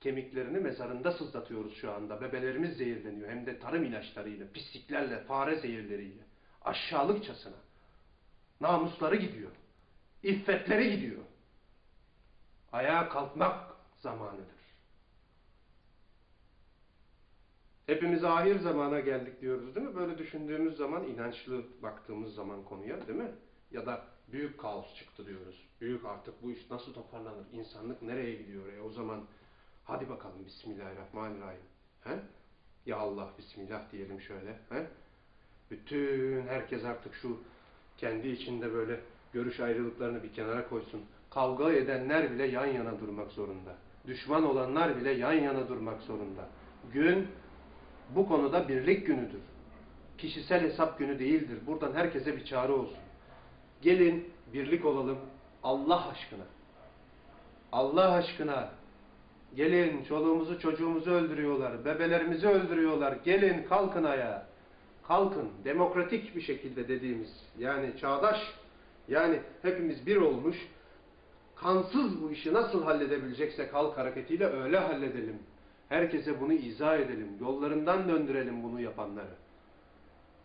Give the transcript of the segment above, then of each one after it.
kemiklerini mezarında sızlatıyoruz şu anda. Bebelerimiz zehirleniyor. Hem de tarım ilaçlarıyla, pisliklerle, fare zehirleriyle. Aşağılıkçasına. Namusları gidiyor. İffetleri gidiyor. Ayağa kalkmak zamanıdır. Hepimiz ahir zamana geldik diyoruz değil mi? Böyle düşündüğümüz zaman, inançlı baktığımız zaman konuya değil mi? Ya da büyük kaos çıktı diyoruz. Büyük artık bu iş nasıl toparlanır? İnsanlık nereye gidiyor? E o zaman hadi bakalım Bismillahirrahmanirrahim. He? Ya Allah Bismillah diyelim şöyle. He? Bütün herkes artık şu kendi içinde böyle görüş ayrılıklarını bir kenara koysun. Kavga edenler bile yan yana durmak zorunda. Düşman olanlar bile yan yana durmak zorunda. Gün bu konuda birlik günüdür. Kişisel hesap günü değildir. Buradan herkese bir çağrı olsun. Gelin birlik olalım Allah aşkına. Allah aşkına. Gelin çoluğumuzu çocuğumuzu öldürüyorlar. Bebelerimizi öldürüyorlar. Gelin kalkın ayağa. Kalkın. Demokratik bir şekilde dediğimiz yani çağdaş yani hepimiz bir olmuş kansız bu işi nasıl halledebileceksek halk hareketiyle öyle halledelim. Herkese bunu izah edelim. Yollarından döndürelim bunu yapanları.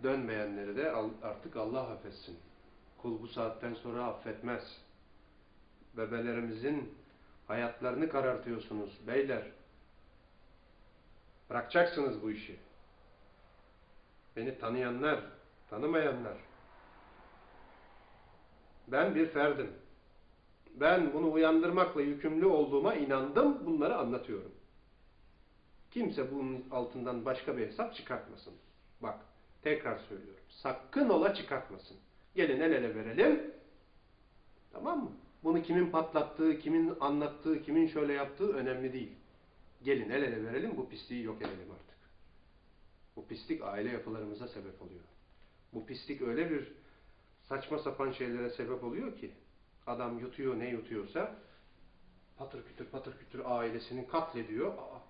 Dönmeyenleri de artık Allah affetsin. Kul bu saatten sonra affetmez. Bebelerimizin hayatlarını karartıyorsunuz beyler. Bırakacaksınız bu işi. Beni tanıyanlar, tanımayanlar. Ben bir ferdim. Ben bunu uyandırmakla yükümlü olduğuma inandım, bunları anlatıyorum. Kimse bunun altından başka bir hesap çıkartmasın. Bak, tekrar söylüyorum. Sakın ola çıkartmasın. Gelin el ele verelim. Tamam mı? Bunu kimin patlattığı, kimin anlattığı, kimin şöyle yaptığı önemli değil. Gelin el ele verelim, bu pisliği yok edelim artık. Bu pislik aile yapılarımıza sebep oluyor. Bu pislik öyle bir saçma sapan şeylere sebep oluyor ki adam yutuyor ne yutuyorsa patır kütür patır kütür ailesini katlediyor. Aa,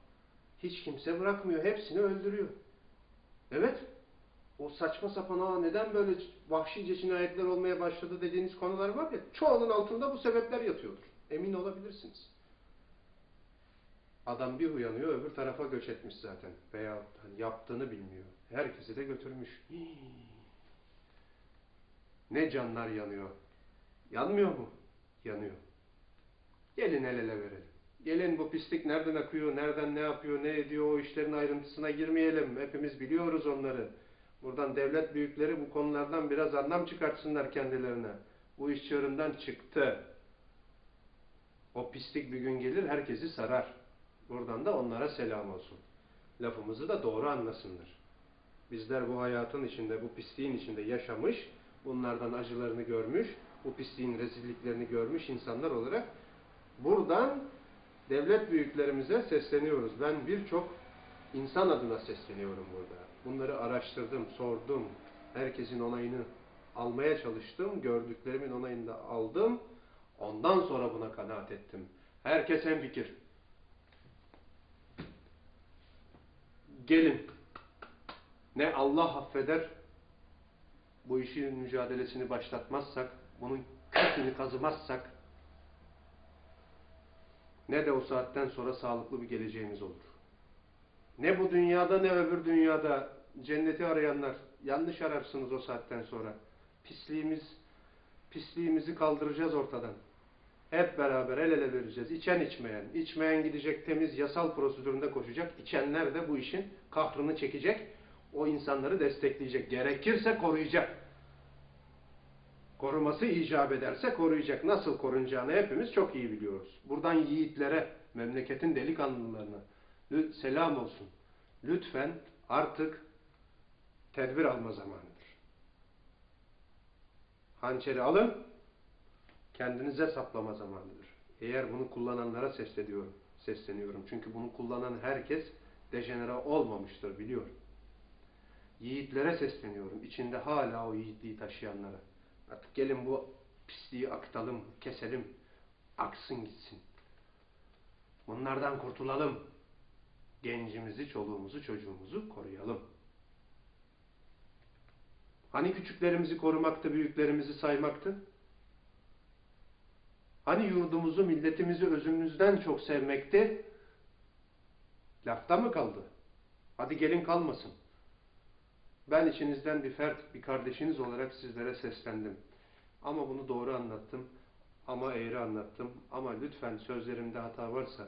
hiç kimse bırakmıyor. Hepsini öldürüyor. Evet. O saçma sapan aa neden böyle vahşice cinayetler olmaya başladı dediğiniz konular var ya çoğunun altında bu sebepler yatıyordur. Emin olabilirsiniz. Adam bir uyanıyor öbür tarafa göç etmiş zaten. Veya hani yaptığını bilmiyor. Herkesi de götürmüş. Ne canlar yanıyor. Yanmıyor mu? Yanıyor. Gelin el ele verelim. Gelin bu pislik nereden akıyor, nereden ne yapıyor, ne ediyor o işlerin ayrıntısına girmeyelim. Hepimiz biliyoruz onları. Buradan devlet büyükleri bu konulardan biraz anlam çıkartsınlar kendilerine. Bu iş çığırından çıktı. O pislik bir gün gelir herkesi sarar. Buradan da onlara selam olsun. Lafımızı da doğru anlasınlar. Bizler bu hayatın içinde, bu pisliğin içinde yaşamış, bunlardan acılarını görmüş, bu pisliğin rezilliklerini görmüş insanlar olarak buradan devlet büyüklerimize sesleniyoruz. Ben birçok insan adına sesleniyorum burada. Bunları araştırdım, sordum. Herkesin onayını almaya çalıştım. Gördüklerimin onayını da aldım. Ondan sonra buna kanaat ettim. Herkes hem fikir. Gelin. Ne Allah affeder, bu işin mücadelesini başlatmazsak, bunun kökünü kazımazsak, ne de o saatten sonra sağlıklı bir geleceğimiz olur. Ne bu dünyada ne öbür dünyada cenneti arayanlar yanlış ararsınız o saatten sonra. Pisliğimiz, pisliğimizi kaldıracağız ortadan. Hep beraber el ele vereceğiz. İçen içmeyen, içmeyen gidecek temiz yasal prosedüründe koşacak. İçenler de bu işin kahrını çekecek. O insanları destekleyecek. Gerekirse koruyacak. Koruması icap ederse koruyacak. Nasıl korunacağını hepimiz çok iyi biliyoruz. Buradan yiğitlere, memleketin delikanlılarına selam olsun. Lütfen artık tedbir alma zamanıdır. Hançeri alın, kendinize saplama zamanıdır. Eğer bunu kullananlara sesleniyorum, sesleniyorum. Çünkü bunu kullanan herkes dejenere olmamıştır biliyorum. Yiğitlere sesleniyorum. İçinde hala o yiğitliği taşıyanlara. Artık gelin bu pisliği akıtalım, keselim, aksın gitsin. Bunlardan kurtulalım. Gencimizi, çoluğumuzu, çocuğumuzu koruyalım. Hani küçüklerimizi korumaktı, büyüklerimizi saymaktı? Hani yurdumuzu, milletimizi özümüzden çok sevmekti? Lafta mı kaldı? Hadi gelin kalmasın. Ben içinizden bir fert, bir kardeşiniz olarak sizlere seslendim. Ama bunu doğru anlattım. Ama eğri anlattım. Ama lütfen sözlerimde hata varsa,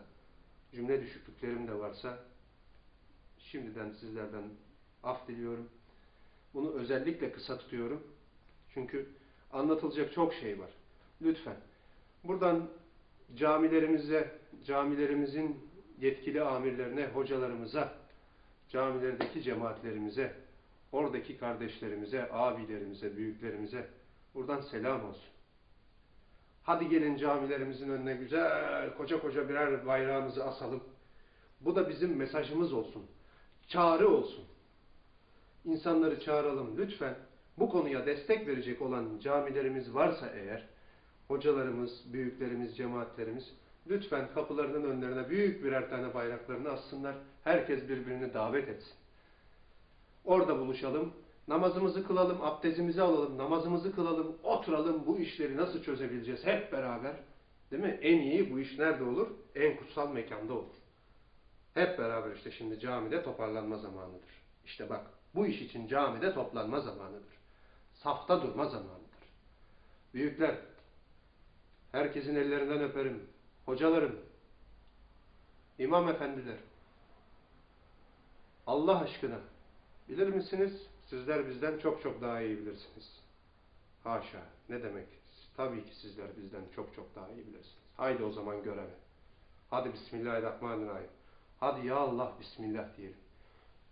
cümle düşüklüklerim de varsa şimdiden sizlerden af diliyorum. Bunu özellikle kısa tutuyorum. Çünkü anlatılacak çok şey var. Lütfen. Buradan camilerimize, camilerimizin yetkili amirlerine, hocalarımıza, camilerdeki cemaatlerimize, oradaki kardeşlerimize, abilerimize, büyüklerimize buradan selam olsun. Hadi gelin camilerimizin önüne güzel koca koca birer bayrağımızı asalım. Bu da bizim mesajımız olsun. Çağrı olsun. İnsanları çağıralım lütfen. Bu konuya destek verecek olan camilerimiz varsa eğer, hocalarımız, büyüklerimiz, cemaatlerimiz lütfen kapılarının önlerine büyük birer tane bayraklarını assınlar. Herkes birbirini davet etsin. Orada buluşalım. Namazımızı kılalım, abdestimizi alalım, namazımızı kılalım, oturalım bu işleri nasıl çözebileceğiz hep beraber. Değil mi? En iyi bu iş nerede olur? En kutsal mekanda olur. Hep beraber işte şimdi camide toparlanma zamanıdır. İşte bak bu iş için camide toplanma zamanıdır. Safta durma zamanıdır. Büyükler, herkesin ellerinden öperim. Hocalarım, imam efendiler, Allah aşkına bilir misiniz? Sizler bizden çok çok daha iyi bilirsiniz. Haşa, ne demek? Tabii ki sizler bizden çok çok daha iyi bilirsiniz. Haydi o zaman göreve. Hadi Bismillahirrahmanirrahim. Hadi ya Allah Bismillah diyelim.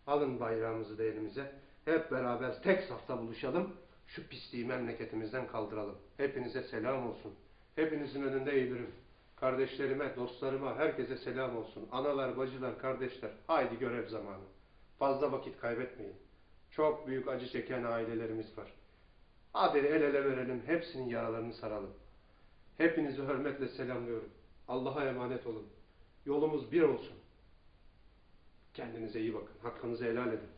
Alın bayrağımızı da elimize. Hep beraber tek safta buluşalım. Şu pisliği memleketimizden kaldıralım. Hepinize selam olsun. Hepinizin önünde eğilirim. Kardeşlerime, dostlarıma, herkese selam olsun. Analar, bacılar, kardeşler. Haydi görev zamanı. Fazla vakit kaybetmeyin. Çok büyük acı çeken ailelerimiz var. Hadi el ele verelim. Hepsinin yaralarını saralım. Hepinizi hürmetle selamlıyorum. Allah'a emanet olun. Yolumuz bir olsun. Kendinize iyi bakın. Hakkınızı helal edin.